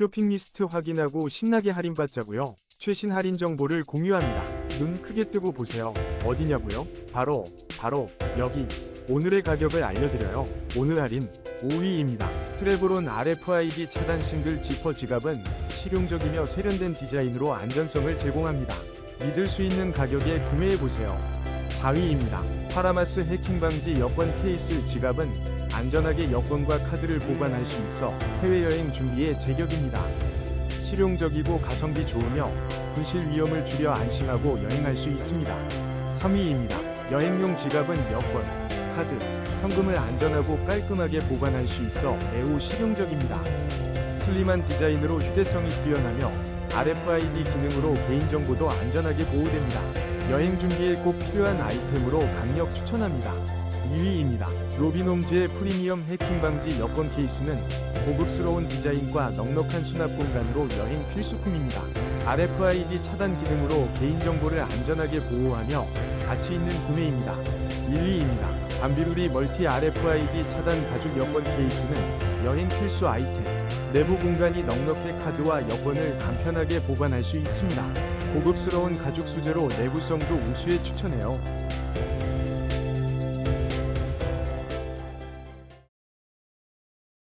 쇼핑 리스트 확인하고 신나게 할인받자고요. 최신 할인 정보를 공유합니다. 눈 크게 뜨고 보세요. 어디냐고요? 바로 바로 여기. 오늘의 가격을 알려드려요. 오늘 할인 5위입니다. 트레브론 RFID 차단 싱글 지퍼 지갑은 실용적이며 세련된 디자인으로 안전성을 제공합니다. 믿을 수 있는 가격에 구매해보세요. 4위입니다. 파라마스 해킹 방지 여권 케이스 지갑은 안전하게 여권과 카드를 보관할 수 있어 해외여행 준비에 제격입니다. 실용적이고 가성비 좋으며 분실 위험을 줄여 안심하고 여행할 수 있습니다. 3위입니다. 여행용 지갑은 여권, 카드, 현금을 안전하고 깔끔하게 보관할 수 있어 매우 실용적입니다. 슬림한 디자인으로 휴대성이 뛰어나며 RFID 기능으로 개인정보도 안전하게 보호됩니다. 여행 준비에 꼭 필요한 아이템으로 강력 추천합니다. 2위입니다. 로빈홈즈의 프리미엄 해킹 방지 여권 케이스는 고급스러운 디자인과 넉넉한 수납 공간으로 여행 필수품입니다. RFID 차단 기능으로 개인정보를 안전하게 보호하며 가치 있는 구매입니다. 1위입니다. 밤비루리 멀티 RFID 차단 가죽 여권 케이스는 여행 필수 아이템. 내부 공간이 넉넉해 카드와 여권을 간편하게 보관할 수 있습니다. 고급스러운 가죽 소재로 내구성도 우수해 추천해요.